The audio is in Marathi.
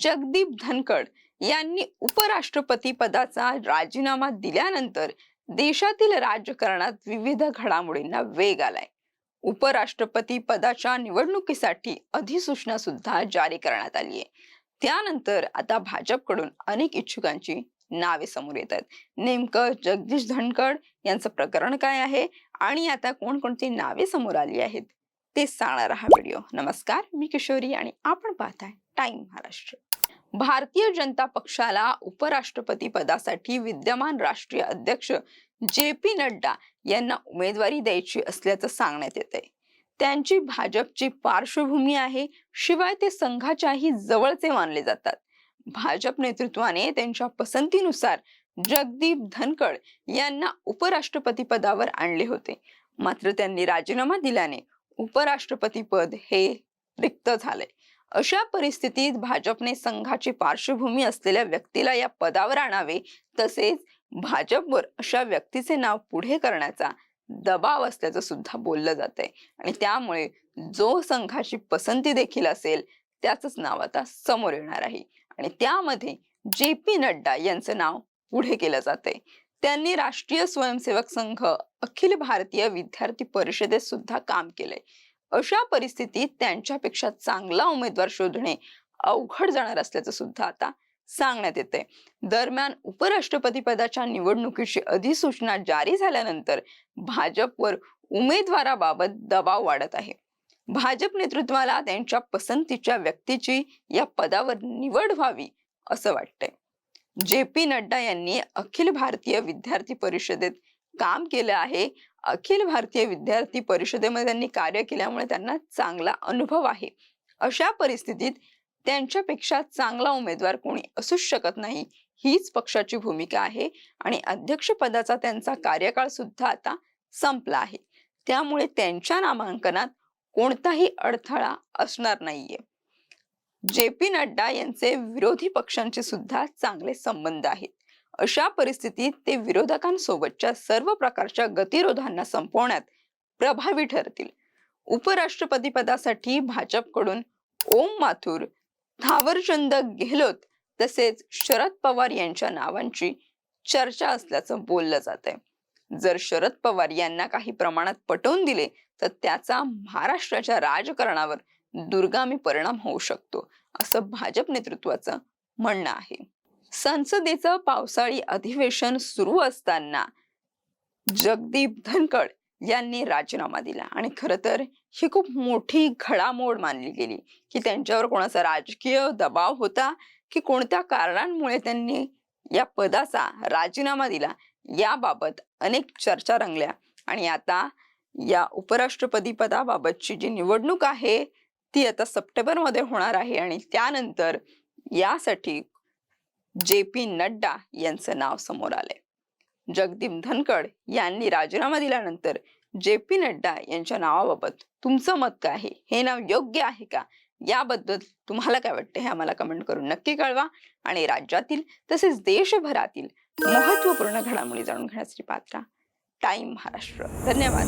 जगदीप धनखड यांनी उपराष्ट्रपती पदाचा राजीनामा दिल्यानंतर देशातील राजकारणात विविध घडामोडींना वेग आलाय. उपराष्ट्रपती पदाच्या निवडणुकीसाठी अधिसूचना सुद्धा जारी करण्यात आली आहे त्यानंतर आता भाजपकडून अनेक इच्छुकांची नावे समोर येत आहेत. नेमकं जगदीश धनखड यांचं प्रकरण काय आहे? आणि आता कोणकोणती नावे समोर आली आहेत? ते सांगणार हा व्हिडिओ नमस्कार मी किशोरी आणि आपण पाहताय टाइम महाराष्ट्र. भारतीय जनता पक्षाला उपराष्ट्रपती पदासाठी विद्यमान राष्ट्रीय अध्यक्ष जे पी नड्डा यांना उमेदवारी द्यायची असल्याचं सांगण्यात येत आहे त्यांची भाजपची पार्श्वभूमी आहे शिवाय ते संघाच्याही जवळचे मानले जातात. भाजप नेतृत्वाने त्यांच्या पसंतीनुसार जगदीप धनखड यांना उपराष्ट्रपती पदावर आणले होते. मात्र त्यांनी राजीनामा दिल्याने उपराष्ट्रपती पद हे रिक्त झालंय. अशा परिस्थितीत भाजपने संघाची पार्श्वभूमी असलेल्या व्यक्तीला या पदावर आणावे तसेच भाजपवर अशा व्यक्तीचे नाव पुढे करण्याचा दबाव असल्याचं सुद्धा बोललं जात आहे आणि त्यामुळे जो संघाची पसंती देखील असेल त्याच नाव आता समोर येणार आहे. आणि त्यामध्ये जे पी नड्डा यांचं नाव पुढे केलं जाते त्यांनी राष्ट्रीय स्वयंसेवक संघ अखिल भारतीय विद्यार्थी परिषदेत सुद्धा काम केले अशा परिस्थितीत त्यांच्यापेक्षा चांगला उमेदवार शोधणे अवघड जाणार असल्याचं सुद्धा आता सांगण्यात येते दरम्यान उपराष्ट्रपती पदाच्या निवडणुकीची अधिसूचना जारी झाल्यानंतर भाजपवर उमेदवाराबाबत दबाव वाढत आहे. भाजप नेतृत्वाला त्यांच्या पसंतीच्या व्यक्तीची या पदावर निवड व्हावी असं वाटतंय. जे पी नड्डा यांनी अखिल भारतीय विद्यार्थी परिषदेत काम केलं आहे. अखिल भारतीय विद्यार्थी परिषदेमध्ये त्यांनी कार्य केल्यामुळे त्यांना चांगला अनुभव आहे. अशा परिस्थितीत त्यांच्यापेक्षा चांगला उमेदवार कोणी असूच शकत नाही हीच पक्षाची भूमिका आहे आणि अध्यक्षपदाचा त्यांचा कार्यकाळ सुद्धा आता संपला आहे. त्यामुळे त्यांच्या नामांकनात कोणताही अडथळा असणार नाहीये. जे पी नड्डा यांचे विरोधी पक्षांचे सुद्धा चांगले संबंध आहेत. अशा परिस्थितीत ते विरोधकांसोबतच्या सर्व प्रकारच्या गतिरोधांना संपवण्यात प्रभावी ठरतील. उपराष्ट्रपती पदासाठी भाजपकडून ओम माथुर थावरचंद गेहलोत तसेच शरद पवार यांच्या नावांची चर्चा असल्याचं बोललं जात आहे जर शरद पवार यांना काही प्रमाणात पटवून दिले तर त्याचा महाराष्ट्राच्या राजकारणावर दुर्गामी परिणाम होऊ शकतो असं भाजप नेतृत्वाचं म्हणणं आहे. संसदेचं पावसाळी अधिवेशन सुरू असताना जगदीप धनखड यांनी राजीनामा दिला आणि खर तर ही खूप मोठी घडामोड मानली गेली की त्यांच्यावर कोणाचा राजकीय दबाव होता की कोणत्या कारणांमुळे त्यांनी या पदाचा राजीनामा दिला याबाबत अनेक चर्चा रंगल्या. आणि आता या उपराष्ट्रपती पदाबाबतची जी निवडणूक आहे ती आता सप्टेंबरमध्ये होणार आहे आणि त्यानंतर यासाठी जे पी नड्डा यांचं नाव समोर आलंय. जगदीप धनखड यांनी राजीनामा दिल्यानंतर जे पी नड्डा यांच्या नावाबाबत तुमचं मत काय आहे? हे नाव योग्य आहे का? याबद्दल तुम्हाला काय वाटतं हे आम्हाला कमेंट करून नक्की कळवा आणि राज्यातील तसेच देशभरातील महत्त्वपूर्ण घडामोडी जाणून घेण्यासाठी पात्रा टाइम महाराष्ट्र. धन्यवाद.